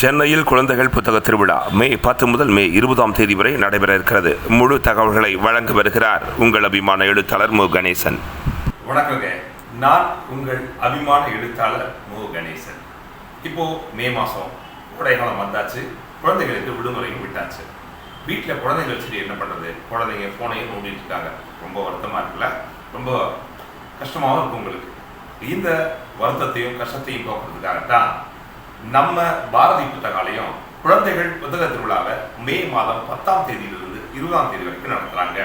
சென்னையில் குழந்தைகள் புத்தக திருவிழா. மே பத்து முதல் மே இருபதாம் தேதி வரை நடைபெற இருக்கிறது. முழு தகவல்களை வழங்க வருகிறார் உங்கள் அபிமான எழுத்தாளர் மு. கணேசன். வணக்கங்க. நான் உங்கள் அபிமான எழுத்தாளர் மு. கணேசன். இப்போ மே மாதம் கோடைக்காலம் வந்தாச்சு. குழந்தைகளுக்கு விடுமுறையும் விட்டாச்சு. வீட்டில் குழந்தைகள் வச்சுட்டு என்ன பண்ணுறது குழந்தைங்க ஃபோனையும் நோண்டிட்டு இருக்காங்க. ரொம்ப வருத்தமாக இருக்குல்ல? ரொம்ப கஷ்டமாகவும் இருக்கும் உங்களுக்கு. இந்த வருத்தத்தையும் கஷ்டத்தையும் போக்குறதுக்காகத்தான் நம்ம பாரதி புத்தகாலயம் குழந்தைகள் புத்தக திருவிழாவை மே மாதம் பத்தாம் தேதியிலிருந்து இருபதாம் தேதி வரைக்கும் நடத்துகிறாங்க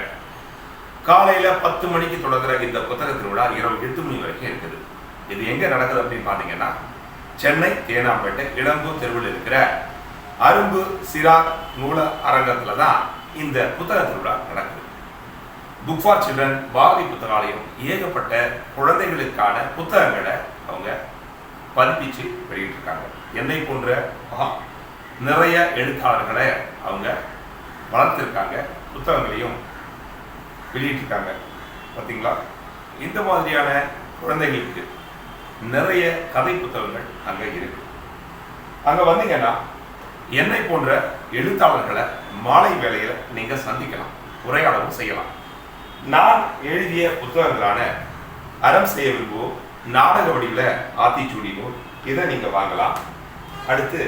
காலையில பத்து மணிக்கு தொடங்குற இந்த புத்தக திருவிழா இரவு எட்டு மணி வரைக்கும் இருக்குது. இது எங்க நடக்குது அப்படின்னு பாத்தீங்கன்னா சென்னை தேனாம்பேட்டை இளம்பூர் தெருவில் இருக்கிற அரும்பு சிரா நூல அரங்கத்துல தான் இந்த புத்தக திருவிழா நடக்குது. Book for children Bharathi Puthakalayam ஏகப்பட்ட குழந்தைகளுக்கான புத்தகங்களை அவங்க பதிப்பிச்சு வெளியிட்டிருக்காங்க. என்னை போன்ற மகா நிறைய எழுத்தாளர்களை அவங்க வளர்த்துருக்காங்க புத்தகங்களையும் வெளியிட்டிருக்காங்க. பார்த்தீங்களா இந்த மாதிரியான குழந்தைகளுக்கு நிறைய கதை புத்தகங்கள் அங்கே இருக்கு. அங்கே வந்தீங்கன்னா என்னை போன்ற எழுத்தாளர்களை மாலை வேலையில் நீங்கள் சந்திக்கலாம் உரையாடவும் செய்யலாம். நான் எழுதிய புத்தகங்களான அறம் செய்ய விரும்புவோம் நாடக வடிவில் ஆத்திச்சூடி நூல் இதை நீங்கள் வாங்கலாம். அடுத்து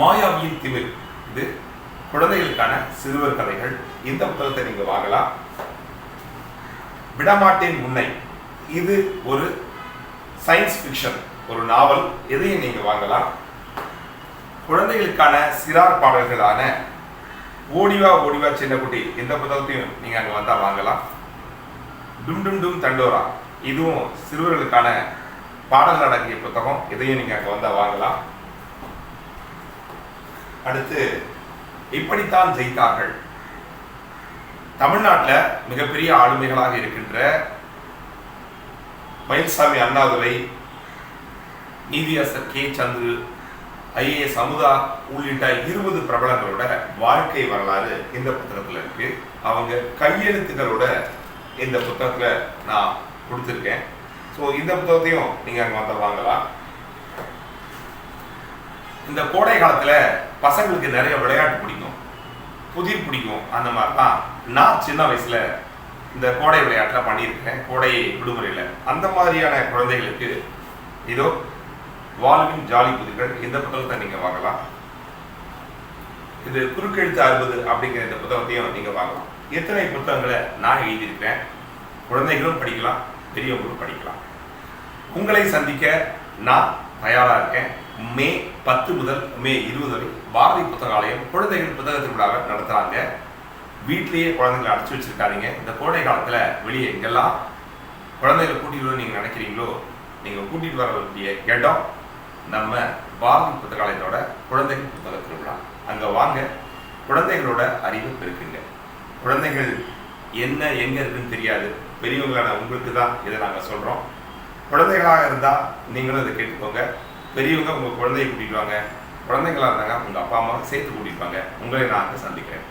மாயாவியின் திமிர். இது குழந்தைகளுக்கான சிறுவர் கதைகள். இந்த புத்தகத்தை நீங்க வாங்கலாம். விடமாட்டேன் முன்னை இது ஒரு சயின்ஸ் ஃபிக்ஷன் ஒரு நாவல். இதையும் நீங்க வாங்கலாம். குழந்தைகளுக்கான சிறார் பாடல்களான ஓடிவா ஓடிவா சின்ன குட்டி இந்த புத்தகத்தையும் நீங்க அங்க வந்தா வாங்கலாம். டும் டும் டும் தண்டோரா. இதுவும் சிறுவர்களுக்கான பாடல்கள் அடங்கிய புத்தகம். இதையும் நீங்க அங்க வந்தால் வாங்கலாம். அடுத்து இப்படித்தான் ஜெயித்தார்கள். தமிழ்நாட்டில் மிகப்பெரிய ஆளுமைகளாக இருக்கின்ற மயில்சாமி அண்ணாதுரை நீதியரசர் கே. சந்து ஐஏஎஸ் அமுதா உள்ளிட்ட இருபது பிரபலங்களோட வாழ்க்கை வரலாறு இந்த புத்தகத்தில் இருக்கு. அவங்க கையெழுத்துக்களோட இந்த புத்தகத்தில் நான் கொடுத்துருக்கேன். ஸோ இந்த புத்தகத்தையும் நீங்கள் அங்கே வந்து வாங்கலாம். இந்த கோடை காலத்துல பசங்களுக்கு நிறைய விளையாட்டு பிடிக்கும். புதிர் பிடிக்கும். அந்த மாதிரி தான் நான் சின்ன வயசுல இந்த கோடை விளையாட்டுல பண்ணியிருக்கேன். கோடை விடுமுறையில. அந்த மாதிரியான குழந்தைகளுக்கு இதோ வாழ்வின் ஜாலி புதிர்கள் இந்த புத்தகத்தை நீங்க வாங்கலாம். இது குறுக்கெழுத்து அறுபது அப்படிங்கிற இந்த புத்தகத்தையும் நீங்க வாங்கலாம். எத்தனை புத்தகங்களை நான் எழுதியிருக்கேன்? குழந்தைகளும் படிக்கலாம். பெரியவங்களும் படிக்கலாம். உங்களை சந்திக்க நான் தயாராக இருக்கேன் மே பத்து முதல் மே இருபது வரை பாரதி புத்தகாலயம் குழந்தைகள் புத்தக திருவிழாவை நடத்துகிறாங்க வீட்டிலேயே குழந்தைங்களை அடைச்சி வச்சிருக்காதீங்க. இந்த கோடை காலத்தில் வெளியே எங்கெல்லாம் குழந்தைகளை கூட்டிகிட்டு வரணும்னு நீங்கள் நினைக்கிறீங்களோ நீங்கள் கூட்டிகிட்டு வர வேண்டிய இடம் நம்ம பாரதி புத்தகாலயத்தோட குழந்தைகள் புத்தக திருவிழா. அங்கே வாங்க. குழந்தைகளோட அறிவு பெருக்குங்க. குழந்தைகள் என்ன எங்க இருக்குன்னு தெரியாது. பெரியவங்களான உங்களுக்கு தான் இதை நாங்கள் சொல்கிறோம் குழந்தைகளாக இருந்தால் நீங்களும் இதை கேட்டுக்கோங்க. பெரியவங்க உங்கள் குழந்தைய கூட்டிட்டு வாங்க. குழந்தைங்களா இருந்தாங்க உங்கள் அப்பா அம்மாவை சேர்த்து கூட்டிட்டு வாங்க. உங்களை நான் சந்திக்கிறேன்.